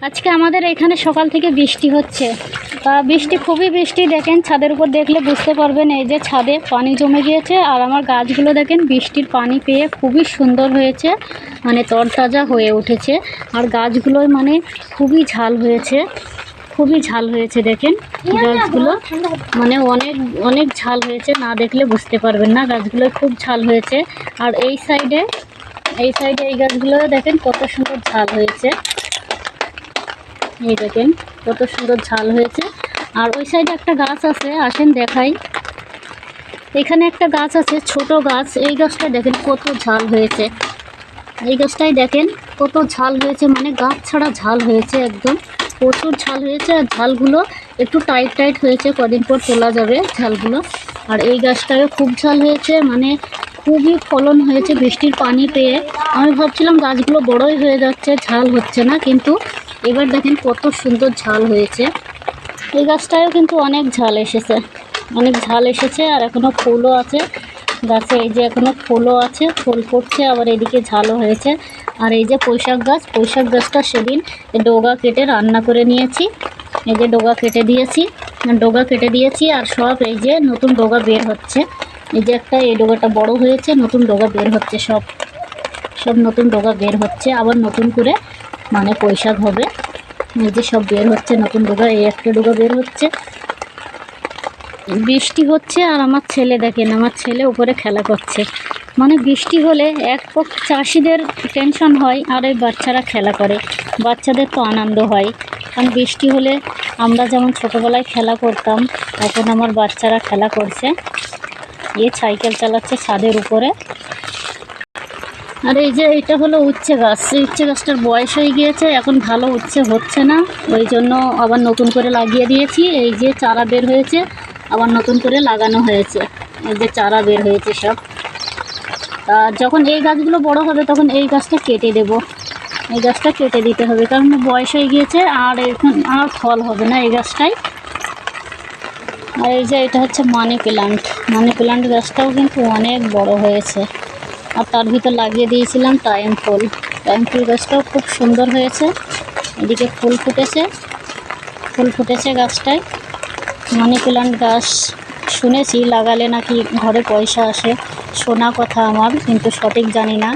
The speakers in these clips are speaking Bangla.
আজকে আমাদের এখানে সকাল থেকে বৃষ্টি হচ্ছে। বৃষ্টি খুবই বৃষ্টি, দেখেন ছাদের উপর দেখলে বুঝতে পারবেন, এই যে ছাদে পানি জমে গিয়েছে, আর আমার গাছগুলো দেখেন বৃষ্টির পানি পেয়ে খুবই সুন্দর হয়েছে মানে তরতাজা হয়ে উঠেছে, আর গাছগুলো মানে খুবই ঝাল হয়েছে, খুবই ঝাল হয়েছে দেখেন, গাছগুলো মানে অনেক অনেক ঝাল হয়েছে, না দেখলে বুঝতে পারবেন না, গাছগুলো খুব ঝাল হয়েছে, আর এই সাইডে এই সাইডে এই গাছগুলো দেখেন কত সুন্দর ঝাল হয়েছে। এই দেখেন, কত সুন্দর ঝাল হয়েছে। আর ওই সাইডে একটা গাছ আছে, আসেন দেখাই। এখানে একটা গাছ আছে, ছোট গাছ। এই গাছটা দেখেন কত ঝাল হয়েছে। এই গাছটাই দেখেন কত ঝাল হয়েছে মানে গাছ ছাড়া ঝাল হয়েছে একদম। প্রচুর ঝাল হয়েছে আর ঝালগুলো একটু টাইট টাইট হয়েছে, কদিন পর তোলা যাবে ঝালগুলো। আর এই গাছটাও খুব ঝাল হয়েছে মানে খুবই ফলন হয়েছে বৃষ্টির পানি পেয়ে। আমি ভাবছিলাম গাছগুলো বড়ই হয়ে যাচ্ছে, ঝাল হচ্ছে না, কিন্তু এবার দেখেন কত সুন্দর ঝাল হয়েছে। এই গাছটায়ও কিন্তু অনেক ঝাল এসেছে। অনেক ঝাল এসেছে আর এখনও ফুলও আছে। গাছে এই যে এখনও ফুলও আছে, ফুল ফুটছে, আবার এদিকে ঝালও হয়েছে। আর এই যে পুঁইশাক গাছ পুঁইশাক গাছটা সেদিন ডোগা কেটে রান্না করে নিয়েছি। এই যে ডোগা কেটে দিয়েছি, ডোগা কেটে দিয়েছি আর সব এই যে নতুন ডোগা বের হচ্ছে। এই যে একটা, এই ডোগাটা বড় হয়েছে, নতুন ডোগা বের হচ্ছে সব। সব নতুন ডোগা বের হচ্ছে, আবার নতুন করে মানে পয়সাক হবে। এই যে সব বের হচ্ছে, নতুন ডোগা এই একটা ডোগা বের হচ্ছে। বৃষ্টি হচ্ছে আর আমার ছেলে দেখেন, আমার ছেলে উপরে খেলা করছে। মানে বৃষ্টি হলে এক পক্ষ চাষিদের টেনশন হয় আর এই বাচ্চারা খেলা করে। বাচ্চাদের তো আনন্দ হয়। কারণ বৃষ্টি হলে আমরা যেমন ছোটোবেলায় খেলা করতাম, এখন আমার বাচ্চারা খেলা করছে। এ সাইকেল চালাচ্ছে ছাদের উপরে। আর এই যে এটা হলো উচ্ছে গাছ। এই উচ্ছে গাছটার বয়স হয়ে গিয়েছে, এখন ভালো উচ্ছে হচ্ছে না। ওই জন্য আবার নতুন করে লাগিয়ে দিয়েছি। এই যে চারা বের হয়েছে, আবার নতুন করে লাগানো হয়েছে। এই যে চারা বের হয়েছে সব। যখন এই গাছগুলো বড় হবে, তখন এই গাছটা কেটে দেব। এই গাছটা কেটে দিতে হবে, কারণ বয়স হয়ে গিয়েছে, আর এখন আর ফল হবে না এই গাছটাই আর এই যে এটা হচ্ছে মানি প্লান্ট। মানি প্লান্ট গাছটাও কিন্তু অনেক বড় হয়েছে। আর তার ভিতর লাগিয়ে দিয়েছিলাম টাইম ফুল। টাইম ফুল গাছটাও খুব সুন্দর হয়েছে। এদিকে ফুল ফুটেছে। ফুল ফুটেছে গাছটায়। মানি প্লান্ট গাছ শুনেছি, লাগালে নাকি ঘরে পয়সা আসে। শোনা কথা আমার, কিন্তু সঠিক জানি না।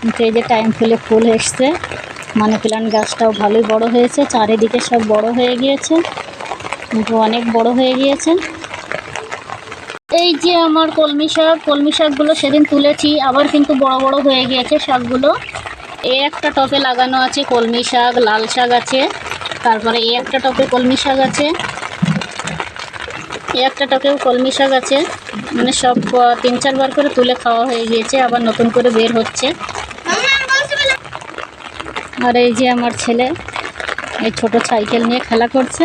কিন্তু এই যে টাইম ফুলে ফুল এসছে মানি প্লান্ট গাছটাও ভালোই বড় হয়েছে। চারিদিকে সব বড় হয়ে গিয়েছে। অনেক বড় হয়ে গিয়েছে। এই যে আমার কলমি শাক, কলমি শাকগুলো সেদিন তুলেছি, আবার কিন্তু বড় বড় হয়ে গিয়েছে শাকগুলো। এই একটা টপে লাগানো আছে কলমি শাক, লাল শাক আছে, তারপরে এই একটা টপে কলমি শাক আছে, এই একটা টপেও কলমি শাক আছে। মানে সব তিন চারবার করে তুলে খাওয়া হয়ে গিয়েছে, আবার নতুন করে বের হচ্ছে। আর এই যে আমার ছেলে, এই ছোট সাইকেল নিয়ে খেলা করছে।